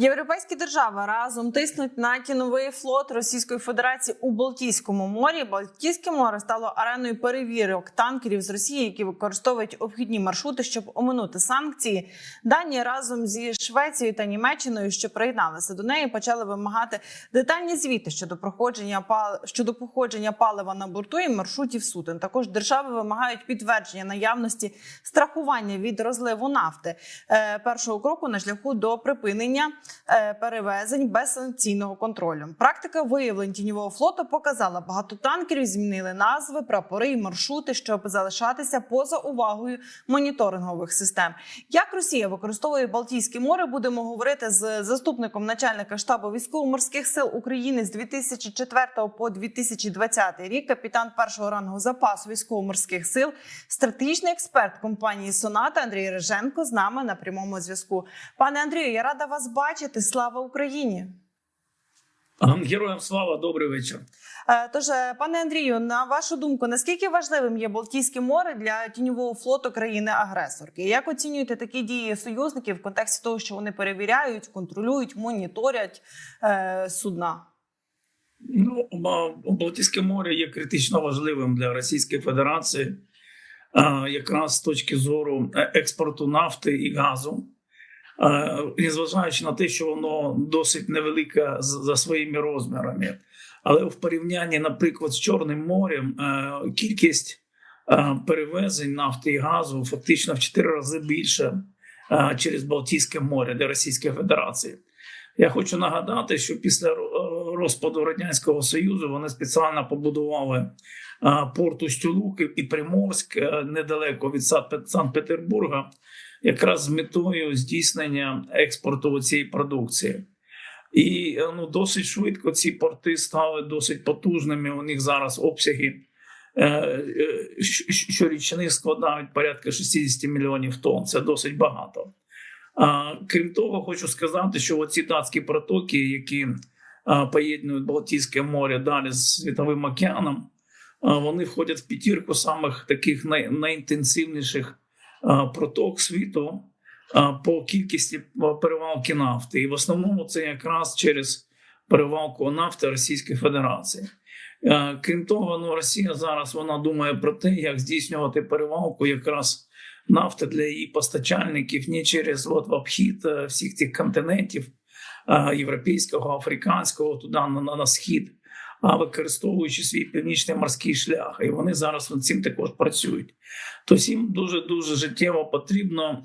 Європейські держави разом тиснуть на тіновий флот Російської Федерації у Балтійському морі. Балтійське море стало ареною перевірок танкерів з Росії, які використовують обхідні маршрути, щоб оминути санкції. Дані разом зі Швецією та Німеччиною, що приєдналися до неї, почали вимагати детальні звіти щодо проходження пал... щодо походження палива на борту і маршрутів суден. Також держави вимагають підтвердження наявності страхування від розливу нафти е, першого кроку на шляху до припинення перевезень без санкційного контролю. Практика виявлень тіньового флоту показала, багато танкерів змінили назви, прапори і маршрути, щоб залишатися поза увагою моніторингових систем. Як Росія використовує Балтійське море, будемо говорити з заступником начальника штабу військово-морських сил України з 2004 по 2020 рік. Капітан першого рангу запасу військово-морських сил, стратегічний експерт компанії Соната Андрій Реженко з нами на прямому зв'язку. Пане Андрію, я рада вас бачити. Слава Україні! Героям слава, добрий вечір. Е, Тож, е, пане Андрію, на вашу думку, наскільки важливим є Балтійське море для тіньового флоту країни-агресорки? Як оцінюєте такі дії союзників в контексті того, що вони перевіряють, контролюють, моніторять е, судна? Ну, Балтійське море є критично важливим для Російської Федерації, якраз з точки зору е, експорту нафти і газу. А, Незважаючи на те, що воно досить невелике за своїми розмірами. Але в порівнянні, наприклад, з Чорним морем, е, кількість е, перевезень нафти і газу фактично в 4 рази більше е, через Балтійське море для Російської Федерації. Я хочу нагадати, що після е, розпаду радянського союзу вони спеціально побудували е, порт Устюлуки і Приморськ е, недалеко від Сан- Санкт-Петербурга, якраз з метою здійснення експорту цієї продукції. І е, ну досить швидко ці порти стали досить потужними. У них зараз обсяги е, е, щорічних складають порядка 60 мільйонів тонн. Це досить багато. А, крім того, хочу сказати, що оці датські протоки, які а, поєднують Балтійське море далі з Світовим океаном, а, вони входять в п'ятірку самих таких най, найінтенсивніших проток світу по кількості перевалки нафти. І в основному це якраз через перевалку нафти Російської Федерації. Крім того, ну Росія зараз вона думає про те, як здійснювати перевалку якраз нафти для її постачальників не через от, в обхід е, всіх цих континентів європейського, африканського, туди на, на, на схід, використовуючи свій північний морський шлях. І вони зараз над цим також працюють. Тобто їм дуже дуже життєво потрібно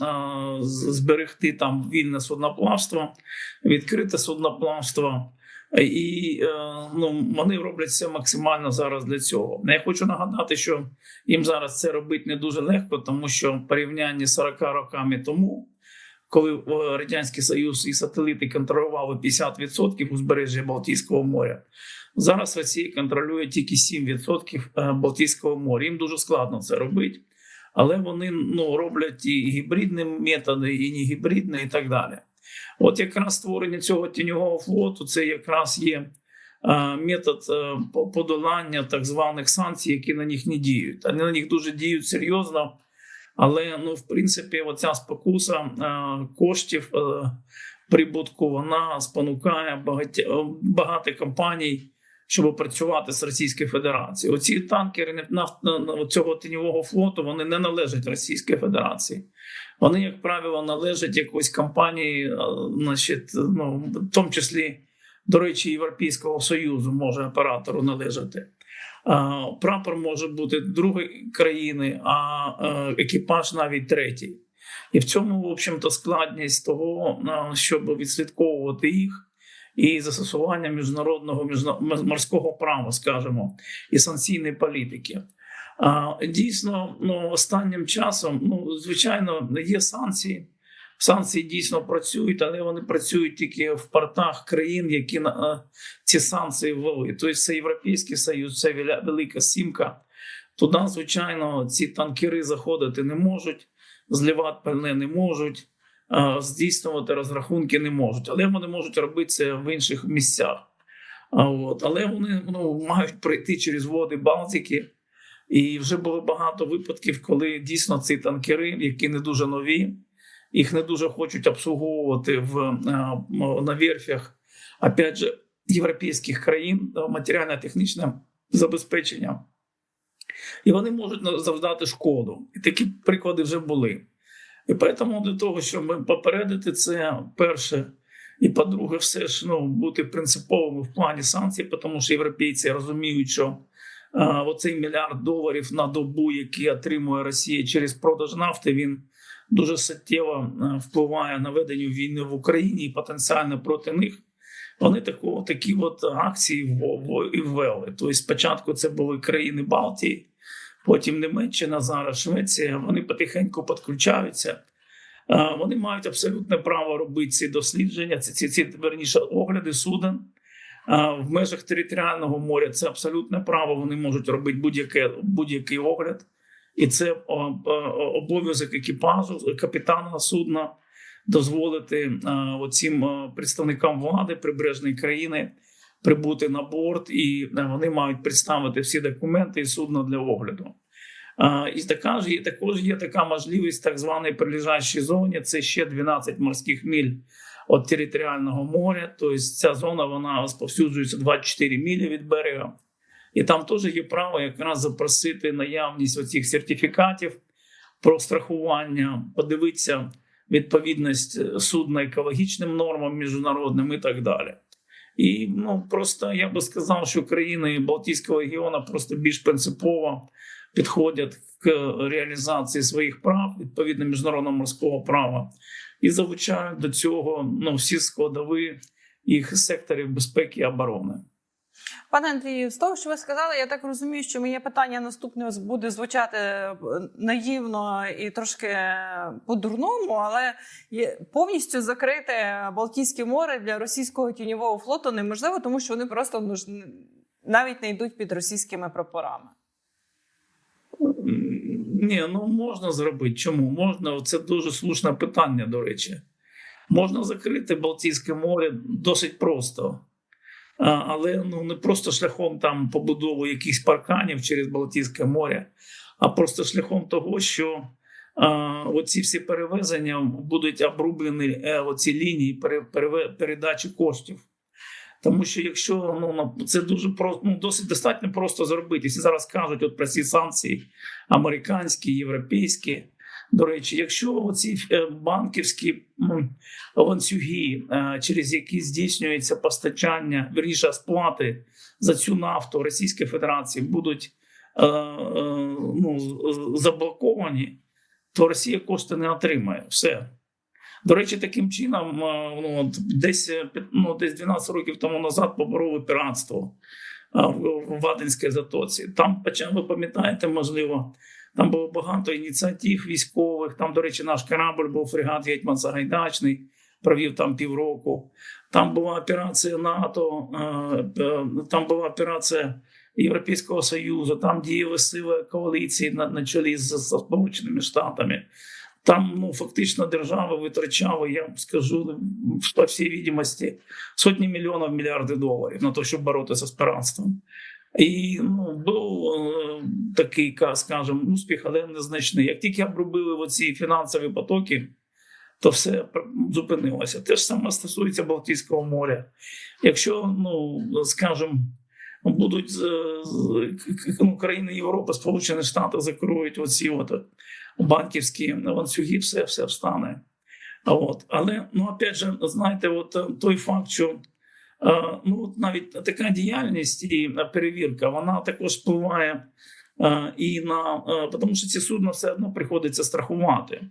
зберегти там вільне судноплавство, відкрите судноплавство. І е, ну, вони роблять все максимально зараз для цього. Я хочу нагадати, що їм зараз це робити не дуже легко, тому що в порівнянні з 40 роками тому, коли е, Радянський Союз і сателіти контролювали 50% узбережжя Балтійського моря, зараз Росія контролює тільки 7% е, Балтійського моря. Їм дуже складно це робити, але вони ну, роблять і гібридні методи, і не гібридні, і так далі. От якраз створення цього тіньового флоту це якраз є е, метод е, подолання так званих санкцій, які на них не діють. Вони на них дуже діють серйозно. Але ну, в принципі, оця спокуса коштів прибутку вона спонукає багаття, е, багато компаній, щоб працювати з Російською Федерацією. Оці танкери цього тіньового флоту вони не належать Російській Федерації. Вони, як правило, належать якоїсь компанії, е, значить, ну, в тому числі, до речі, Європейського Союзу може оператору належати. А, Прапор може бути другої країни, а е, екіпаж навіть третій. І в цьому, в общем-то, складність того, е, щоб відслідковувати їх і застосування міжнародного морського права, скажімо, і санкційної політики. Дійсно, ну останнім часом, ну звичайно, є санкції. Санкції дійсно працюють, але вони працюють тільки в портах країн, які е, ці санкції ввели. Тобто це Європейський Союз, це велика сімка. Туди, звичайно, ці танкери заходити не можуть, зливати пальне не можуть, здійснювати розрахунки не можуть, але вони можуть робити це в інших місцях. От, але вони ну, мають пройти через води Балтики. І вже було багато випадків, коли дійсно ці танкери, які не дуже нові, їх не дуже хочуть обслуговувати в е, на верфях, опять же, європейських країн е, матеріально-технічне забезпечення. І вони можуть завдати шкоду. І такі приклади вже були. І тому для того, щоб попередити це, перше, і по-друге, все ж ну, бути принциповими в плані санкцій, тому що європейці розуміють, що а, оцей мільярд доларів на добу, який отримує Росія через продаж нафти, він дуже суттєво е, впливає на ведення війни в Україні і потенціально проти них. Вони тако, такі от акції і ввели. Тобто, спочатку це були країни Балтії, потім Німеччина, зараз Швеція. Вони потихеньку підключаються. Е, Вони мають абсолютне право робити ці дослідження, ці, ці, ці верніше огляди суден. Е, В межах територіального моря це абсолютне право. Вони можуть робити будь-який огляд. І це о, обов'язок екіпажу, капітана судна дозволити е, оцим е, представникам влади прибережної країни прибути на борт, і е, вони мають представити всі документи і судно для огляду. Е, І також є, також є така можливість так званої прилежащій зоні. Це ще 12 морських міль від територіального моря. Тобто ця зона вона розповсюджується 24 мілі від берега. І там теж є право якраз запросити наявність оцих сертифікатів про страхування, подивитися відповідність судна екологічним нормам міжнародним і так далі. І ну просто я би сказав, що країни Балтійського регіону просто більш принципово підходять к реалізації своїх прав відповідно міжнародного морського права і залучають до цього ну, всі складові їх секторів безпеки і оборони. Пане Андрію, з того, що ви сказали, я так розумію, що моє питання наступне буде звучати е, наївно і трошки по-дурному, але повністю закрите Балтійське море для російського тіньового флоту неможливо, тому що вони просто навіть не йдуть під російськими прапорами. Ні, ну можна зробити. Чому? Можна, це дуже слушне питання, до речі. Можна закрити Балтійське море досить просто. Але ну, не просто шляхом там побудови якихось парканів через Балтійське море, а просто шляхом того, що оці всі перевезення будуть обрублені е, оці лінії передачі коштів. Тому що якщо ну це дуже просто, ну досить достатньо просто зробити. Якщо зараз кажуть от про ці санкції американські, європейські. До речі, якщо оці е, банківські ланцюги, е, через які здійснюється постачання, вірніше сплати за цю нафту Російської Федерації, будуть е, ну, заблоковані, то Росія кошти не отримає. Все. До речі, таким чином, е, ну, десь, ну, десь 12 років тому назад побороли піратство в, в Аденській затоці. Там ви пам'ятаєте, можливо, там було багато ініціатив військових. Там, до речі, наш корабль був фрегат Гетьман Сагайдачний, провів там півроку. Там була операція НАТО, е, е, там була операція Європейського Союзу, там діяли сили коаліції на, на чолі з, Сполученими Штатами. Там ну фактично держава витрачала, я скажу по всій відомості, сотні мільйонів мільярдів доларів на те, щоб боротися з пиратством. І ну, був е, такий, ка- скажімо, успіх, але незначний. Як тільки обробили оці фінансові потоки, то все зупинилося. Те ж саме стосується Балтійського моря. Якщо, ну скажімо, будуть ну, країни Європи, Сполучені Штати закроють оці от банківські ланцюги, все, все встане. От. Але ну, опять же, знаєте, от той факт, що ну, от навіть така діяльність і е, перевірка, вона також впливає е, і на е, тому, що ці судна все одно приходиться страхувати.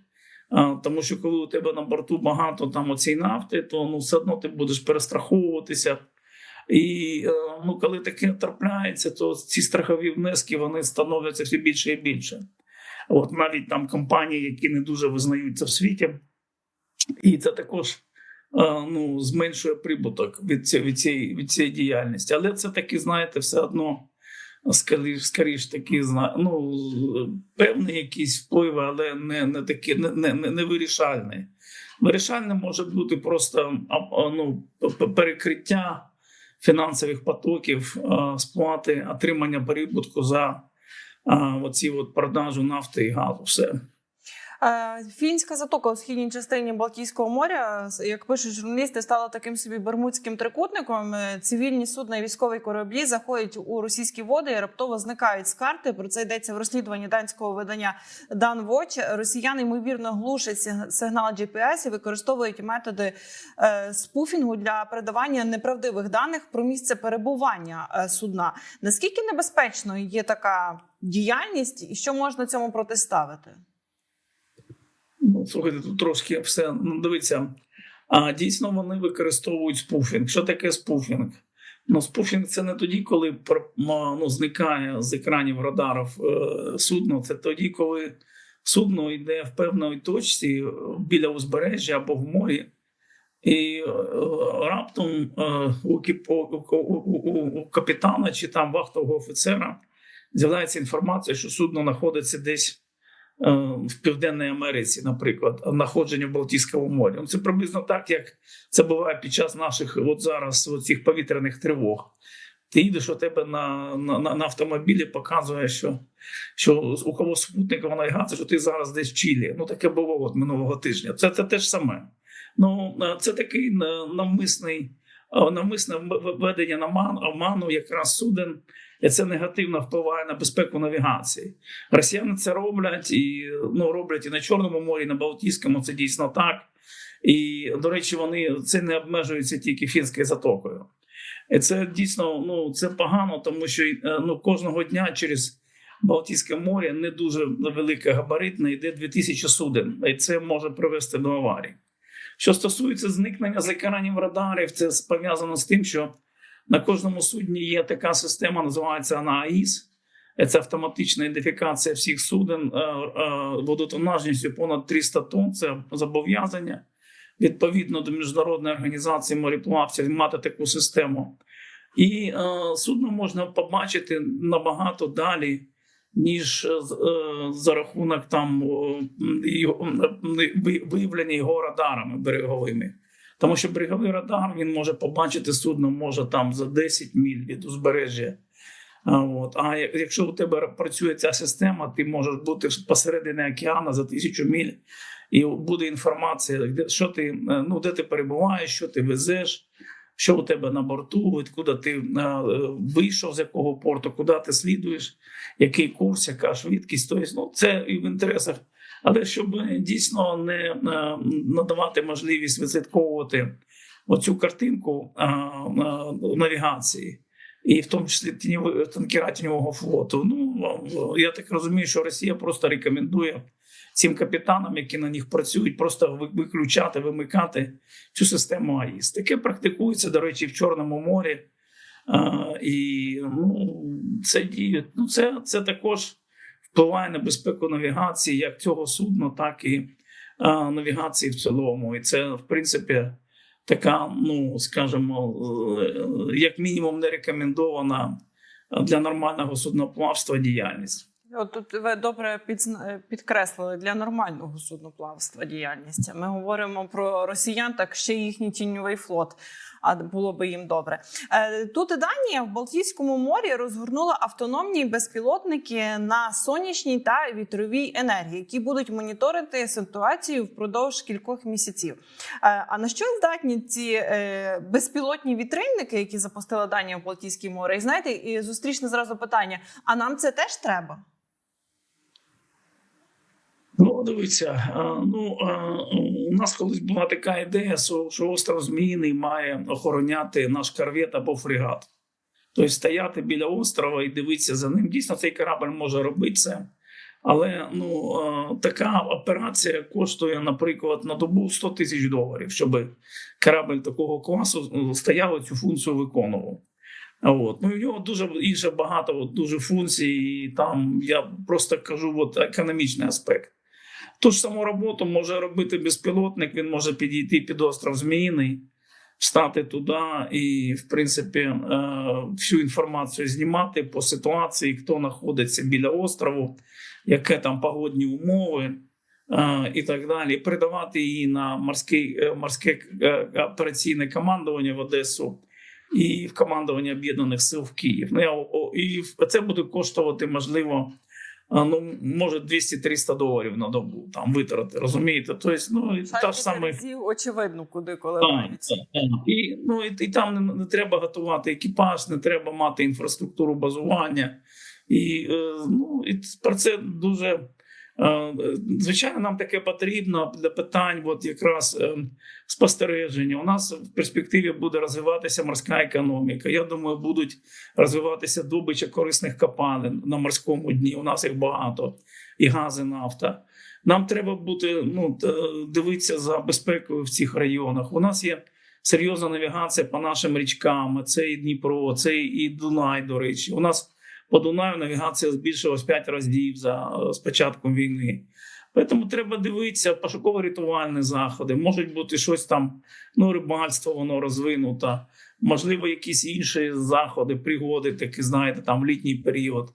Е, Тому що коли у тебе на борту багато там оцієї нафти, то ну все одно ти будеш перестраховуватися. І е, ну, коли таке трапляється, то ці страхові внески вони становляться все більше і більше. От навіть там компанії, які не дуже визнаються в світі, і це також е, ну, зменшує прибуток від цієї, від цієї, від цієї діяльності. Але це таки, знаєте, все одно скоріш, скоріш такі ну, певні якісь впливи, але не, не такі не, не, не, вирішальні. Вирішальне може бути просто ну, перекриття фінансових потоків, сплати, отримання прибутку за оці от продажу нафти і газу. Все. Фінська затока у східній частині Балтійського моря, як пишуть журналісти, стала таким собі бермудським трикутником. Е, Цивільні судна і військові кораблі заходять у російські води і раптово зникають з карти. Про це йдеться в розслідуванні данського видання Danwatch. Росіяни ймовірно глушать сигнал GPS і використовують методи е, спуфінгу для передавання неправдивих даних про місце перебування е, судна. Наскільки небезпечною є така діяльність, і що можна цьому протиставити? Ну, слухайте, тут трошки все. Ну, дивіться, а дійсно вони використовують спуфінг. Що таке спуфінг? Ну, спуфінг це не тоді, коли ну, зникає з екранів радарів е, судно. Це тоді, коли судно йде в певної точці е, біля узбережжя або в морі, і е, раптом у, у, капітана чи там вахтового офіцера з'являється інформація, що судно знаходиться десь в Південній Америці, наприклад, знаходження в Балтійському морі. Ну, Це приблизно так, як це буває під час наших от зараз цих повітряних тривог. Ти їдеш у тебе на, на, на, автомобілі, показує, що, що у кого спутникова навігація, що ти зараз десь в Чилі. Ну таке було от минулого тижня. Це, це те ж саме. Ну е, це такий е, навмисний, е, навмисне введення на ман, обману якраз суден, і це негативно впливає на безпеку навігації. Росіяни це роблять і ну роблять і на Чорному морі, і на Балтійському. Це дійсно так. І до речі, вони це не обмежується тільки фінською затокою. І це дійсно ну це погано, тому що е, ну кожного дня через Балтійське море не дуже велике габаритне, йде 2000 суден, і це може привести до аварії. Що стосується зникнення з екранів радарів, це пов'язано з тим, що на кожному судні є така система, називається вона. Це автоматична ідентифікація всіх суден е, е, водотонажністю понад 300 тонн. Це зобов'язання відповідно до міжнародної організації мореплавців мати таку систему. І е, судно можна побачити набагато далі, ніж е, е, за рахунок там е, е, виявлення його радарами береговими. Тому що береговий радар він може побачити судно може там за 10 міль від узбережжя. От. А якщо у тебе працює ця система, ти можеш бути посередині океану за тисячу міль, і буде інформація, де що ти е, ну де ти перебуваєш, що ти везеш, що у тебе на борту, відкуди ти е, е, вийшов з якого порту, куди ти слідуєш, який курс, яка швидкість. Тобто, ну, це і в інтересах. Але щоб дійсно не е, надавати можливість відслідковувати оцю картинку е, е, навігації. І в тому числі танкера тіньового флоту. Ну я так розумію, що Росія просто рекомендує цим капітанам, які на них працюють, просто виключати, вимикати цю систему АІС. Таке практикується, до речі, в Чорному морі. А, і ну, це діє. Ну, це, це також впливає на безпеку навігації, як цього судна, так і а, навігації в цілому. І це, в принципі, така, ну скажімо, е, як мінімум, не рекомендована для нормального судноплавства діяльність. От тут ви добре підкреслили для нормального судноплавства діяльність. Ми говоримо про росіян, так ще їхній тіньовий флот. А було би їм добре. Е, Тут Данія в Балтійському морі розгорнула автономні безпілотники на сонячній та вітровій енергії, які будуть моніторити ситуацію впродовж кількох місяців. Е, А на що здатні ці е, безпілотні вітрильники, які запустила Данія в Балтійське море? І знаєте, і зустрічне зразу питання: а нам це теж треба? Ну, дивіться, ну у нас колись була така ідея, що остров Зміїний має охороняти наш корвет або фрегат. Тобто стояти біля острова і дивитися за ним. Дійсно, цей корабль може робити це. Але ну, така операція коштує, наприклад, на добу 100 тисяч доларів, щоб корабль такого класу е, стояв цю функцію виконував. От. Ну, в нього дуже інше багато от, дуже функцій, і там я просто кажу от, економічний аспект. Ту ж саму роботу може робити безпілотник, він може підійти під остров Зміїний, встати туди і, в принципі, е, всю інформацію знімати по ситуації, хто знаходиться біля острову, яке там погодні умови. е, І так далі, передавати її на морське, е, морське е, операційне командування в Одесу і в командування Об'єднаних Сил в Київ. Ну, і це буде коштувати, можливо, ну, може 200-300 доларів на добу там витрати, розумієте? Тобто, ну, і та ж саме. очевидно, куди Так, коливаються. так, так. І, ну, і, і там не, не треба готувати екіпаж, не треба мати інфраструктуру базування. І, е, ну, і про це дуже. Е, Звичайно, нам таке потрібно для питань, от якраз е, спостереження. У нас в перспективі буде розвиватися морська економіка. Я думаю, будуть розвиватися добича корисних копалин на морському дні. У нас їх багато, і газ, і нафта. Нам треба бути ну дивитися за безпекою в цих районах. У нас є серйозна навігація по нашим річкам. Це і Дніпро, це і Дунай. До речі, у нас по Дунаю навігація збільшилась 5 разів за з початком війни. Тому треба дивитися пошуково-рятувальні заходи. Можуть бути щось там, ну рибальство, воно розвинуто. Можливо, якісь інші заходи, пригоди, такі знаєте, там в літній період.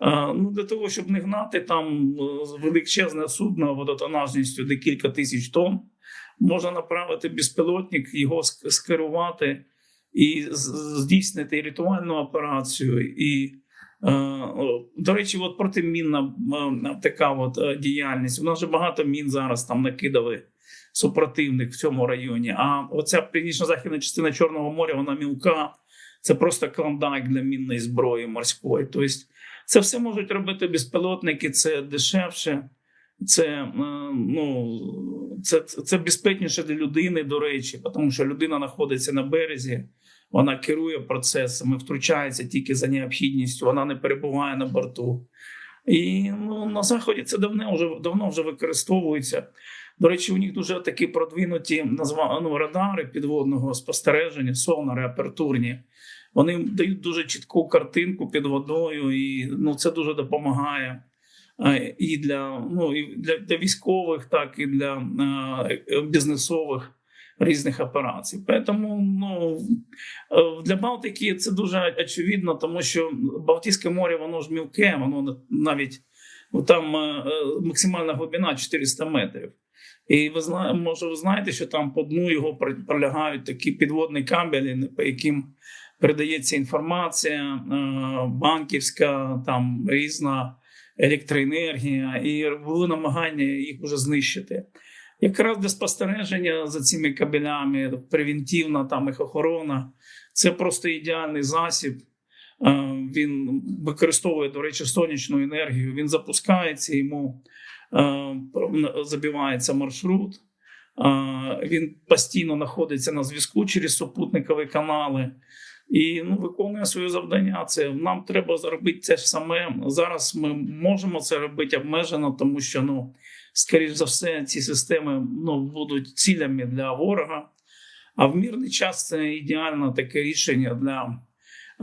Е, Ну, для того, щоб не гнати там е, величезне судно водотонажністю де кілька тисяч тонн, можна направити безпілотник, його скерувати і здійснити рятувальну операцію. І, е, до речі, от протимінна е, така от е, діяльність. У нас вже багато мін зараз там накидали супротивник в цьому районі. А оця північно-західна частина Чорного моря, вона мілка. Це просто клондайк для мінної зброї морської. Тобто, це все можуть робити безпілотники, це дешевше, це, е, ну, це, це безпечніше для людини, до речі, тому що людина знаходиться на березі, вона керує процесами, втручається тільки за необхідністю, вона не перебуває на борту. І ну, на заході це давно вже давно вже використовується. До речі, у них дуже такі продвинуті ну, радари підводного спостереження, сонари апертурні. Вони дають дуже чітку картинку під водою, і ну, це дуже допомагає і для, ну, і для, для військових, так і для бізнесових різних операцій. Тому ну, е, для Балтики це дуже очевидно, тому що Балтійське море, воно ж мілке, воно навіть ну, там е, е, максимальна глибина 400 метрів. І ви знаєте, може, ви знаєте, що там по дну його пролягають такі підводні кабелі, по яким передається інформація, банківська, там різна електроенергія, і були намагання їх вже знищити. Якраз для спостереження за цими кабелями, превентивна там їх охорона, це просто ідеальний засіб. Він використовує, до речі, сонячну енергію. Він запускається, йому забивається маршрут. Він постійно знаходиться на зв'язку через супутникові канали і ну, виконує своє завдання. Це нам треба зробити це саме. Зараз ми можемо це робити обмежено, тому що ну, скоріш за все, ці системи ну, будуть цілями для ворога. А в мирний час це ідеальне таке рішення для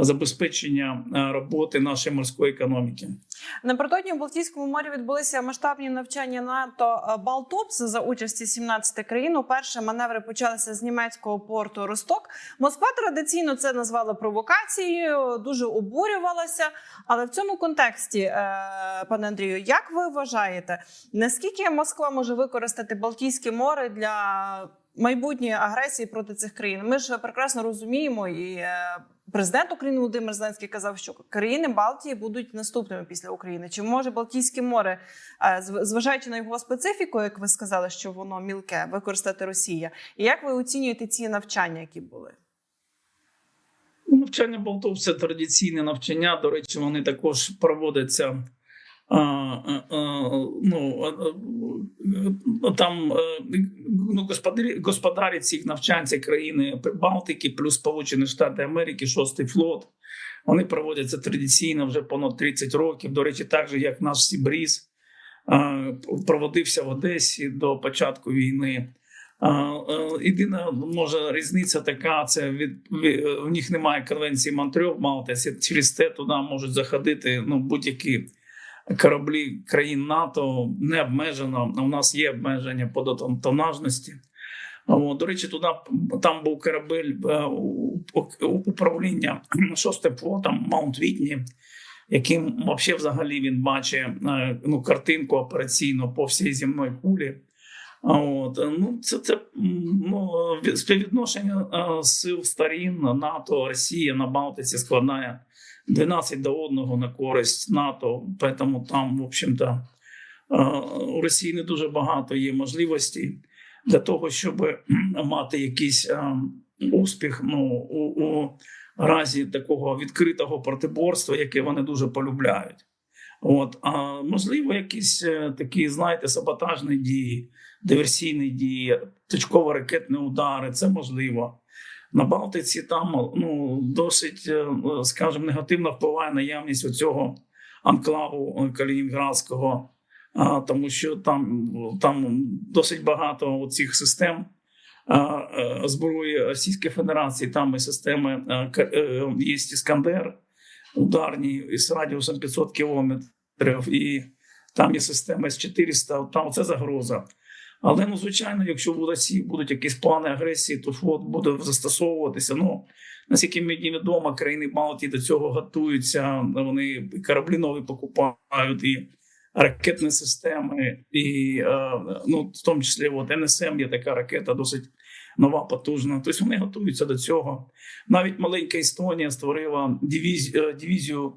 забезпечення е, роботи нашої морської економіки. Напередодні у Балтійському морі відбулися масштабні навчання НАТО е, Балтопс за участі 17 країн. Уперше маневри почалися з німецького порту Росток. Москва традиційно це назвала провокацією, дуже обурювалася. Але в цьому контексті, е, пане Андрію, як ви вважаєте, наскільки Москва може використати Балтійське море для майбутньої агресії проти цих країн? Ми ж прекрасно розуміємо і. е, Президент України Володимир Зеленський казав, що країни Балтії будуть наступними після України. Чи може Балтійське море, е, зважаючи на його специфіку, як ви сказали, що воно мілке, використати Росія? І як ви оцінюєте ці навчання, які були? Ну, Навчання болтов це традиційне навчання. До речі, вони також проводяться. Ну, там е, ну, господарі, господарі цих навчань це країни Балтики, плюс Сполучені Штати Америки, шостий флот. Вони проводяться традиційно вже понад 30 років. До речі, так же, як наш Сібріз проводився в Одесі до початку війни. Е, Єдина може різниця така: це від, в них немає конвенції Монтрьох Малти. це Через те туди можуть заходити ну, будь-які кораблі країн НАТО не обмежено. У нас є обмеження по тон- тонажності. До речі, туди там був корабель е, управління шостим флотом Маунт Вітні, яким вообще взагалі він бачить е, ну, картинку операційну по всій земної кулі. От, ну, це, це ну, співвідношення е, сил сторін НАТО, Росія на Балтиці складає 12 до 1 на користь НАТО. Тому там, в общем-то, е, у Росії не дуже багато є можливостей для того, щоб мати якийсь е, успіх ну, у, у разі такого відкритого протиборства, яке вони дуже полюбляють. От, а можливо, якісь е, такі, знаєте, саботажні дії, диверсійні дії, точково-ракетні удари, це можливо. На Балтиці там ну, досить, е, скажімо, негативно впливає наявність оцього анклаву е, Калінінградського, тому що там, там досить багато цих систем е, зброї Російської Федерації, там і системи є Іскандер ударні із радіусом 500 кілометрів, і там є система С-400, там це загроза. Але ну, звичайно, якщо в Росії будуть якісь плани агресії, то флот буде застосовуватися. Ну наскільки мені відомо, країни Балтії до цього готуються. Вони кораблі нові покупають і ракетні системи, і е, ну, в тому числі от НСМ є така ракета, досить нова, потужна. Тобто вони готуються до цього. Навіть маленька Естонія створила дивізію, е, дивізію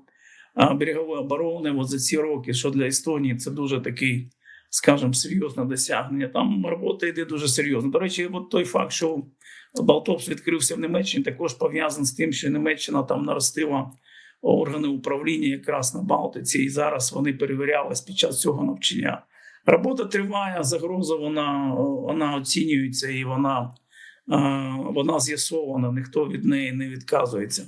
е, берегової оборони от за ці роки, що для Естонії це дуже такий, скажімо, серйозне досягнення. Там робота йде дуже серйозно. До речі, от той факт, що Балтопс відкрився в Німеччині, також пов'язаний з тим, що Німеччина там наростила органи управління якраз на Балтиці, і зараз вони перевірялись під час цього навчання. Робота триває, загроза вона, вона оцінюється і вона, е, вона з'ясована. Ніхто від неї не відказується.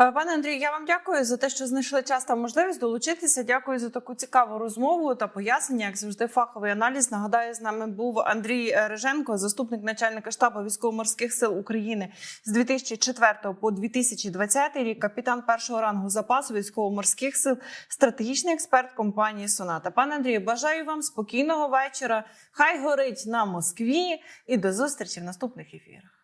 Е, Пане Андрію, я вам дякую за те, що знайшли час та можливість долучитися. Дякую за таку цікаву розмову та пояснення. Як завжди, фаховий аналіз. Нагадаю, з нами був Андрій Реженко, заступник начальника штабу військово-морських сил України з 2004 по 2020 рік, капітан першого рангу запасу військово-морських сил, стратегічний експерт компанії Соната. Пане Андрію, бажаю вам спокійного вечора. Хай горить на Москві і до зустрічі в наступних ефірах.